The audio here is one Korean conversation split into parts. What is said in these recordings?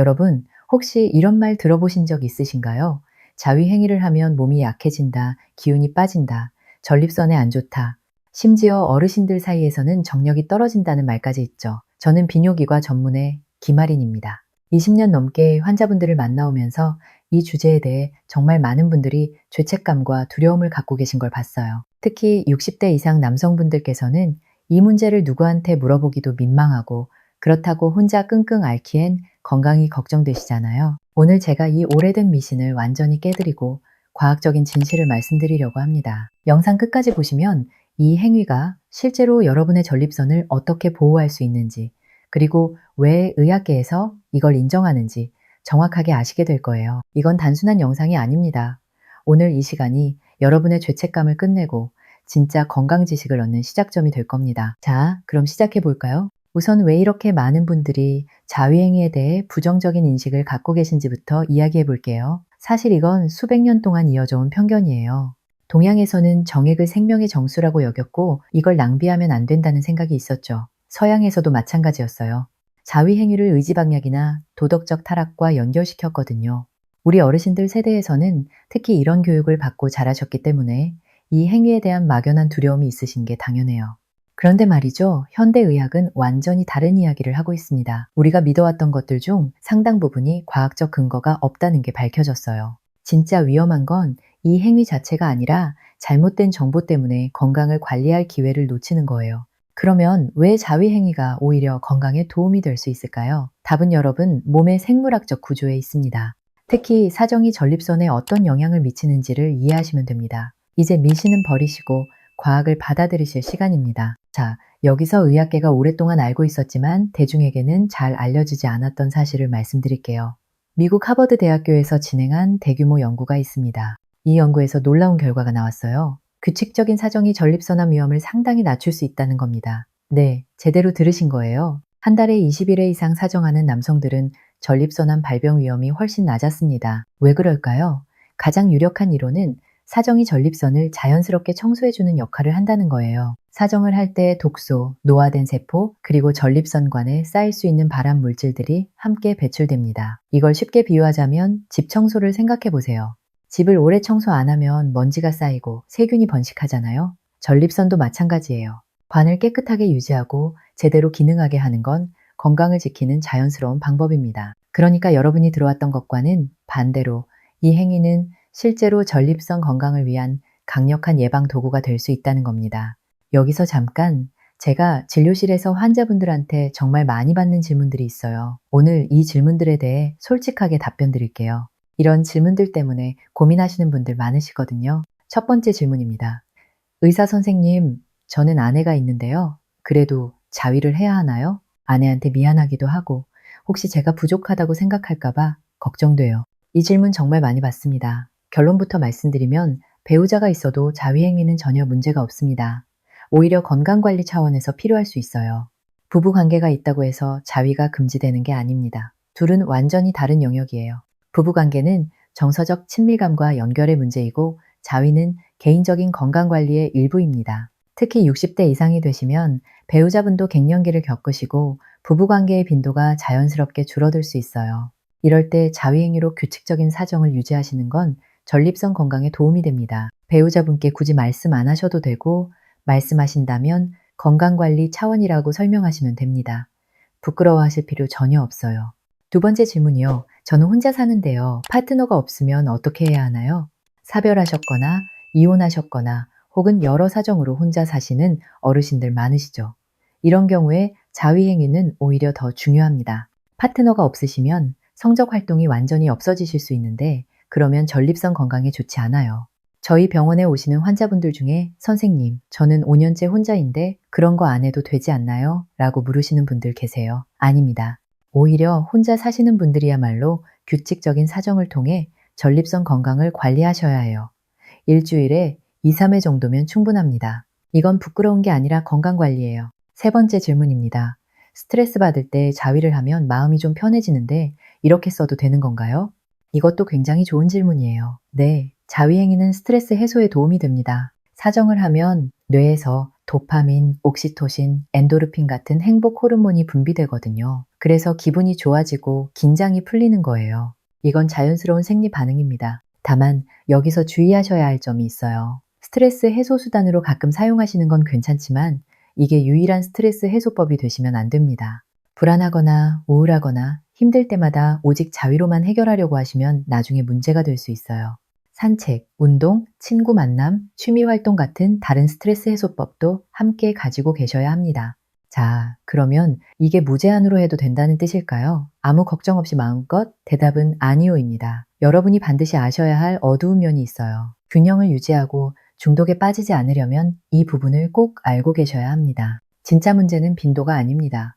여러분, 혹시 이런 말 들어보신 적 있으신가요? 자위 행위를 하면 몸이 약해진다, 기운이 빠진다, 전립선에 안 좋다. 심지어 어르신들 사이에서는 정력이 떨어진다는 말까지 있죠. 저는 비뇨기과 전문의 김아린입니다. 20년 넘게 환자분들을 만나오면서 이 주제에 대해 정말 많은 분들이 죄책감과 두려움을 갖고 계신 걸 봤어요. 특히 60대 이상 남성분들께서는 이 문제를 누구한테 물어보기도 민망하고 그렇다고 혼자 끙끙 앓기엔 건강이 걱정되시잖아요. 오늘 제가 이 오래된 미신을 완전히 깨드리고 과학적인 진실을 말씀드리려고 합니다. 영상 끝까지 보시면 이 행위가 실제로 여러분의 전립선을 어떻게 보호할 수 있는지, 그리고 왜 의학계에서 이걸 인정하는지 정확하게 아시게 될 거예요. 이건 단순한 영상이 아닙니다. 오늘 이 시간이 여러분의 죄책감을 끝내고 진짜 건강 지식을 얻는 시작점이 될 겁니다. 자, 그럼 시작해 볼까요? 우선 왜 이렇게 많은 분들이 자위행위에 대해 부정적인 인식을 갖고 계신지부터 이야기해 볼게요. 사실 이건 수백 년 동안 이어져 온 편견이에요. 동양에서는 정액을 생명의 정수라고 여겼고 이걸 낭비하면 안 된다는 생각이 있었죠. 서양에서도 마찬가지였어요. 자위 행위를 의지박약이나 도덕적 타락과 연결시켰거든요. 우리 어르신들 세대에서는 특히 이런 교육을 받고 자라셨기 때문에 이 행위에 대한 막연한 두려움이 있으신 게 당연해요. 그런데 말이죠. 현대의학은 완전히 다른 이야기를 하고 있습니다. 우리가 믿어왔던 것들 중 상당 부분이 과학적 근거가 없다는 게 밝혀졌어요. 진짜 위험한 건 이 행위 자체가 아니라 잘못된 정보 때문에 건강을 관리할 기회를 놓치는 거예요. 그러면 왜 자위 행위가 오히려 건강에 도움이 될 수 있을까요? 답은 여러분 몸의 생물학적 구조에 있습니다. 특히 사정이 전립선에 어떤 영향을 미치는지를 이해하시면 됩니다. 이제 미신은 버리시고 과학을 받아들이실 시간입니다. 자, 여기서 의학계가 오랫동안 알고 있었지만 대중에게는 잘 알려지지 않았던 사실을 말씀드릴게요. 미국 하버드 대학교에서 진행한 대규모 연구가 있습니다. 이 연구에서 놀라운 결과가 나왔어요. 규칙적인 사정이 전립선암 위험을 상당히 낮출 수 있다는 겁니다. 네, 제대로 들으신 거예요. 한 달에 20일에 이상 사정하는 남성들은 전립선암 발병 위험이 훨씬 낮았습니다. 왜 그럴까요? 가장 유력한 이론은 사정이 전립선을 자연스럽게 청소해주는 역할을 한다는 거예요. 사정을 할 때 독소, 노화된 세포, 그리고 전립선관에 쌓일 수 있는 발암 물질들이 함께 배출됩니다. 이걸 쉽게 비유하자면 집 청소를 생각해 보세요. 집을 오래 청소 안 하면 먼지가 쌓이고 세균이 번식하잖아요. 전립선도 마찬가지예요. 관을 깨끗하게 유지하고 제대로 기능하게 하는 건 건강을 지키는 자연스러운 방법입니다. 그러니까 여러분이 들어왔던 것과는 반대로 이 행위는 실제로 전립선 건강을 위한 강력한 예방 도구가 될 수 있다는 겁니다. 여기서 잠깐 제가 진료실에서 환자분들한테 정말 많이 받는 질문들이 있어요. 오늘 이 질문들에 대해 솔직하게 답변 드릴게요. 이런 질문들 때문에 고민하시는 분들 많으시거든요. 첫 번째 질문입니다. 의사 선생님, 저는 아내가 있는데요. 그래도 자위를 해야 하나요? 아내한테 미안하기도 하고, 혹시 제가 부족하다고 생각할까봐 걱정돼요. 이 질문 정말 많이 받습니다. 결론부터 말씀드리면 배우자가 있어도 자위행위는 전혀 문제가 없습니다. 오히려 건강관리 차원에서 필요할 수 있어요. 부부 관계가 있다고 해서 자위가 금지되는 게 아닙니다. 둘은 완전히 다른 영역이에요. 부부 관계는 정서적 친밀감과 연결의 문제이고 자위는 개인적인 건강관리의 일부입니다. 특히 60대 이상이 되시면 배우자분도 갱년기를 겪으시고 부부관계의 빈도가 자연스럽게 줄어들 수 있어요. 이럴 때 자위행위로 규칙적인 사정을 유지하시는 건 전립선 건강에 도움이 됩니다. 배우자분께 굳이 말씀 안 하셔도 되고 말씀하신다면 건강관리 차원이라고 설명하시면 됩니다. 부끄러워하실 필요 전혀 없어요. 두 번째 질문이요. 저는 혼자 사는데요. 파트너가 없으면 어떻게 해야 하나요? 사별하셨거나 이혼하셨거나 혹은 여러 사정으로 혼자 사시는 어르신들 많으시죠. 이런 경우에 자위행위는 오히려 더 중요합니다. 파트너가 없으시면 성적 활동이 완전히 없어지실 수 있는데 그러면 전립선 건강에 좋지 않아요. 저희 병원에 오시는 환자분들 중에 선생님, 저는 5년째 혼자인데 그런 거 안 해도 되지 않나요? 라고 물으시는 분들 계세요. 아닙니다. 오히려 혼자 사시는 분들이야말로 규칙적인 사정을 통해 전립선 건강을 관리하셔야 해요. 일주일에 2, 3회 정도면 충분합니다. 이건 부끄러운 게 아니라 건강 관리예요. 세 번째 질문입니다. 스트레스 받을 때 자위를 하면 마음이 좀 편해지는데 이렇게 써도 되는 건가요? 이것도 굉장히 좋은 질문이에요. 네, 자위행위는 스트레스 해소에 도움이 됩니다. 사정을 하면 뇌에서 도파민, 옥시토신, 엔도르핀 같은 행복 호르몬이 분비되거든요. 그래서 기분이 좋아지고 긴장이 풀리는 거예요. 이건 자연스러운 생리 반응입니다. 다만 여기서 주의하셔야 할 점이 있어요. 스트레스 해소 수단으로 가끔 사용하시는 건 괜찮지만 이게 유일한 스트레스 해소법이 되시면 안 됩니다. 불안하거나 우울하거나 힘들 때마다 오직 자위로만 해결하려고 하시면 나중에 문제가 될 수 있어요. 산책, 운동, 친구 만남, 취미 활동 같은 다른 스트레스 해소법도 함께 가지고 계셔야 합니다. 자, 그러면 이게 무제한으로 해도 된다는 뜻일까요? 아무 걱정 없이 마음껏 대답은 아니오입니다. 여러분이 반드시 아셔야 할 어두운 면이 있어요. 균형을 유지하고 중독에 빠지지 않으려면 이 부분을 꼭 알고 계셔야 합니다. 진짜 문제는 빈도가 아닙니다.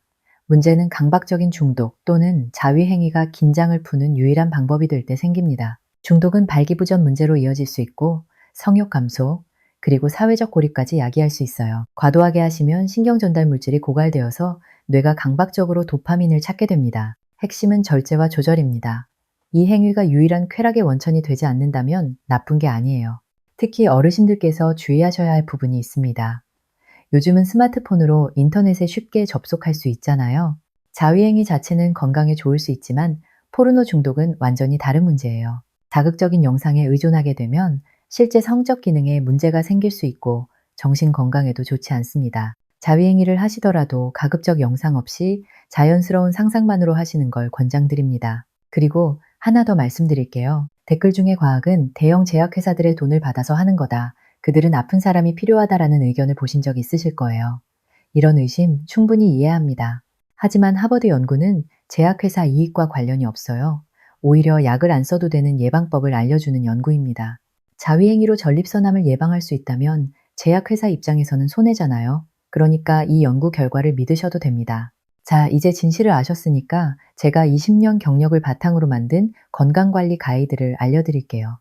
문제는 강박적인 중독 또는 자위행위가 긴장을 푸는 유일한 방법이 될 때 생깁니다. 중독은 발기부전 문제로 이어질 수 있고 성욕 감소, 그리고 사회적 고립까지 야기할 수 있어요. 과도하게 하시면 신경 전달 물질이 고갈되어서 뇌가 강박적으로 도파민을 찾게 됩니다. 핵심은 절제와 조절입니다. 이 행위가 유일한 쾌락의 원천이 되지 않는다면 나쁜 게 아니에요. 특히 어르신들께서 주의하셔야 할 부분이 있습니다. 요즘은 스마트폰으로 인터넷에 쉽게 접속할 수 있잖아요. 자위행위 자체는 건강에 좋을 수 있지만 포르노 중독은 완전히 다른 문제예요. 자극적인 영상에 의존하게 되면 실제 성적 기능에 문제가 생길 수 있고 정신 건강에도 좋지 않습니다. 자위행위를 하시더라도 가급적 영상 없이 자연스러운 상상만으로 하시는 걸 권장드립니다. 그리고 하나 더 말씀드릴게요. 댓글 중에 과학은 대형 제약회사들의 돈을 받아서 하는 거다. 그들은 아픈 사람이 필요하다라는 의견을 보신 적 있으실 거예요. 이런 의심 충분히 이해합니다. 하지만 하버드 연구는 제약회사 이익과 관련이 없어요. 오히려 약을 안 써도 되는 예방법을 알려주는 연구입니다. 자위행위로 전립선암을 예방할 수 있다면 제약회사 입장에서는 손해잖아요. 그러니까 이 연구 결과를 믿으셔도 됩니다. 자, 이제 진실을 아셨으니까 제가 20년 경력을 바탕으로 만든 건강관리 가이드를 알려드릴게요.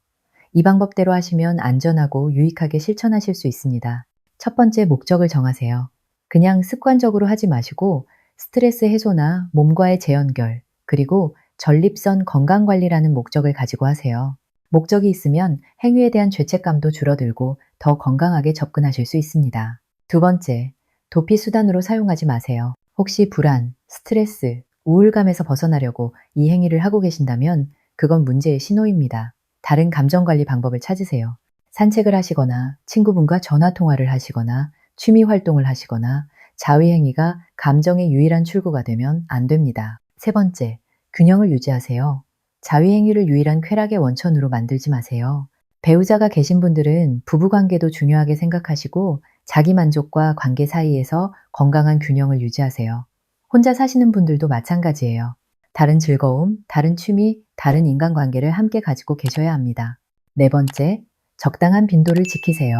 이 방법대로 하시면 안전하고 유익하게 실천하실 수 있습니다. 첫 번째 목적을 정하세요. 그냥 습관적으로 하지 마시고 스트레스 해소나 몸과의 재연결, 그리고 전립선 건강관리라는 목적을 가지고 하세요. 목적이 있으면 행위에 대한 죄책감도 줄어들고 더 건강하게 접근하실 수 있습니다. 두 번째, 도피 수단으로 사용하지 마세요. 혹시 불안, 스트레스, 우울감에서 벗어나려고 이 행위를 하고 계신다면 그건 문제의 신호입니다. 다른 감정 관리 방법을 찾으세요. 산책을 하시거나 친구분과 전화 통화를 하시거나 취미 활동을 하시거나 자위 행위가 감정의 유일한 출구가 되면 안 됩니다. 세 번째, 균형을 유지하세요. 자위행위를 유일한 쾌락의 원천으로 만들지 마세요. 배우자가 계신 분들은 부부관계도 중요하게 생각하시고 자기 만족과 관계 사이에서 건강한 균형을 유지하세요. 혼자 사시는 분들도 마찬가지예요. 다른 즐거움, 다른 취미, 다른 인간관계를 함께 가지고 계셔야 합니다. 네 번째, 적당한 빈도를 지키세요.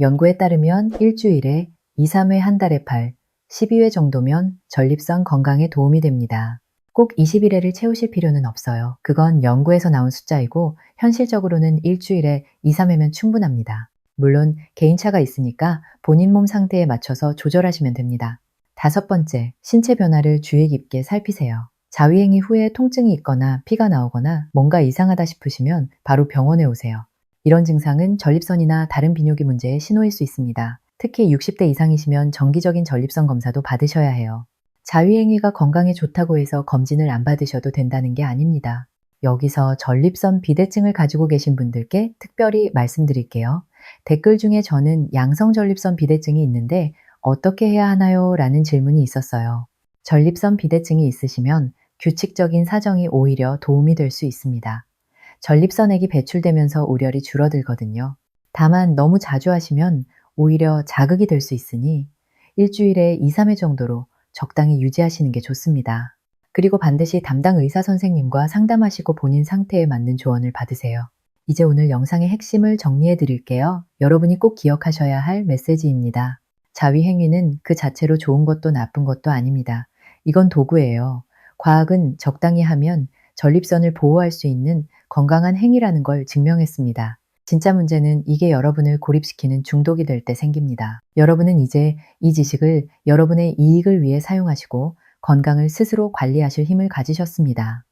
연구에 따르면 일주일에 2, 3회 한 달에 8, 12회 정도면 전립선 건강에 도움이 됩니다. 꼭 21회를 채우실 필요는 없어요. 그건 연구에서 나온 숫자이고 현실적으로는 일주일에 2, 3회면 충분합니다. 물론 개인차가 있으니까 본인 몸 상태에 맞춰서 조절하시면 됩니다. 다섯 번째, 신체 변화를 주의 깊게 살피세요. 자위행위 후에 통증이 있거나 피가 나오거나 뭔가 이상하다 싶으시면 바로 병원에 오세요. 이런 증상은 전립선이나 다른 비뇨기 문제의 신호일 수 있습니다. 특히 60대 이상이시면 정기적인 전립선 검사도 받으셔야 해요. 자위행위가 건강에 좋다고 해서 검진을 안 받으셔도 된다는 게 아닙니다. 여기서 전립선 비대증을 가지고 계신 분들께 특별히 말씀드릴게요. 댓글 중에 저는 양성 전립선 비대증이 있는데 어떻게 해야 하나요? 라는 질문이 있었어요. 전립선 비대증이 있으시면 규칙적인 사정이 오히려 도움이 될 수 있습니다. 전립선액이 배출되면서 우열이 줄어들거든요. 다만 너무 자주 하시면 오히려 자극이 될 수 있으니 일주일에 2, 3회 정도로 적당히 유지하시는 게 좋습니다. 그리고 반드시 담당 의사 선생님과 상담하시고 본인 상태에 맞는 조언을 받으세요. 이제 오늘 영상의 핵심을 정리해 드릴게요. 여러분이 꼭 기억하셔야 할 메시지입니다. 자위 행위는 그 자체로 좋은 것도 나쁜 것도 아닙니다. 이건 도구예요. 과학은 적당히 하면 전립선을 보호할 수 있는 건강한 행위라는 걸 증명했습니다. 진짜 문제는 이게 여러분을 고립시키는 중독이 될 때 생깁니다. 여러분은 이제 이 지식을 여러분의 이익을 위해 사용하시고 건강을 스스로 관리하실 힘을 가지셨습니다.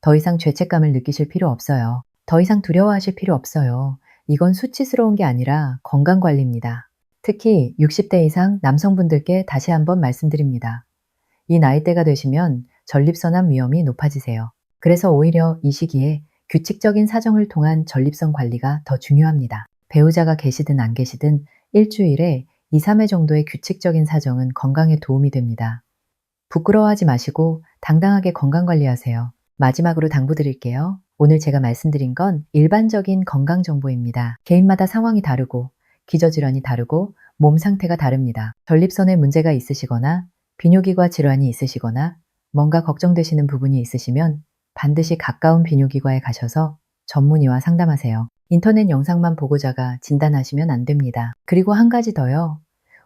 더 이상 죄책감을 느끼실 필요 없어요. 더 이상 두려워하실 필요 없어요. 이건 수치스러운 게 아니라 건강 관리입니다. 특히 60대 이상 남성분들께 다시 한번 말씀드립니다. 이 나이대가 되시면 전립선암 위험이 높아지세요. 그래서 오히려 이 시기에 규칙적인 사정을 통한 전립선 관리가 더 중요합니다. 배우자가 계시든 안 계시든 일주일에 2, 3회 정도의 규칙적인 사정은 건강에 도움이 됩니다. 부끄러워하지 마시고 당당하게 건강 관리하세요. 마지막으로 당부드릴게요. 오늘 제가 말씀드린 건 일반적인 건강 정보입니다. 개인마다 상황이 다르고 기저질환이 다르고 몸 상태가 다릅니다. 전립선에 문제가 있으시거나 비뇨기과 질환이 있으시거나 뭔가 걱정되시는 부분이 있으시면 반드시 가까운 비뇨기과에 가셔서 전문의와 상담하세요. 인터넷 영상만 보고자가 진단하시면 안 됩니다. 그리고 한 가지 더요.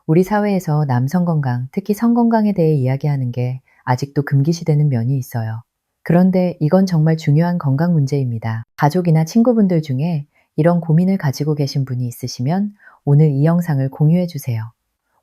우리 사회에서 남성 건강, 특히 성 건강에 대해 이야기하는 게 아직도 금기시되는 면이 있어요. 그런데 이건 정말 중요한 건강 문제입니다. 가족이나 친구분들 중에 이런 고민을 가지고 계신 분이 있으시면 오늘 이 영상을 공유해 주세요.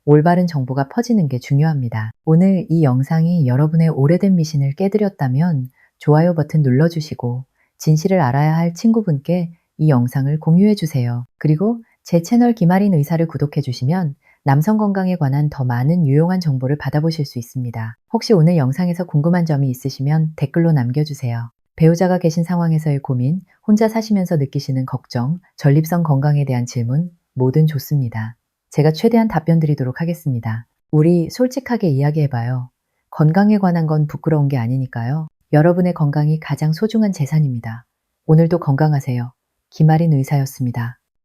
올바른 정보가 퍼지는 게 중요합니다. 오늘 이 영상이 여러분의 오래된 미신을 깨드렸다면 좋아요 버튼 눌러주시고 진실을 알아야 할 친구분께 이 영상을 공유해 주세요. 그리고 제 채널 김아린 의사를 구독해 주시면 남성 건강에 관한 더 많은 유용한 정보를 받아보실 수 있습니다. 혹시 오늘 영상에서 궁금한 점이 있으시면 댓글로 남겨주세요. 배우자가 계신 상황에서의 고민, 혼자 사시면서 느끼시는 걱정, 전립선 건강에 대한 질문, 뭐든 좋습니다. 제가 최대한 답변 드리도록 하겠습니다. 우리 솔직하게 이야기해봐요. 건강에 관한 건 부끄러운 게 아니니까요. 여러분의 건강이 가장 소중한 재산입니다. 오늘도 건강하세요. 김아린 의사였습니다.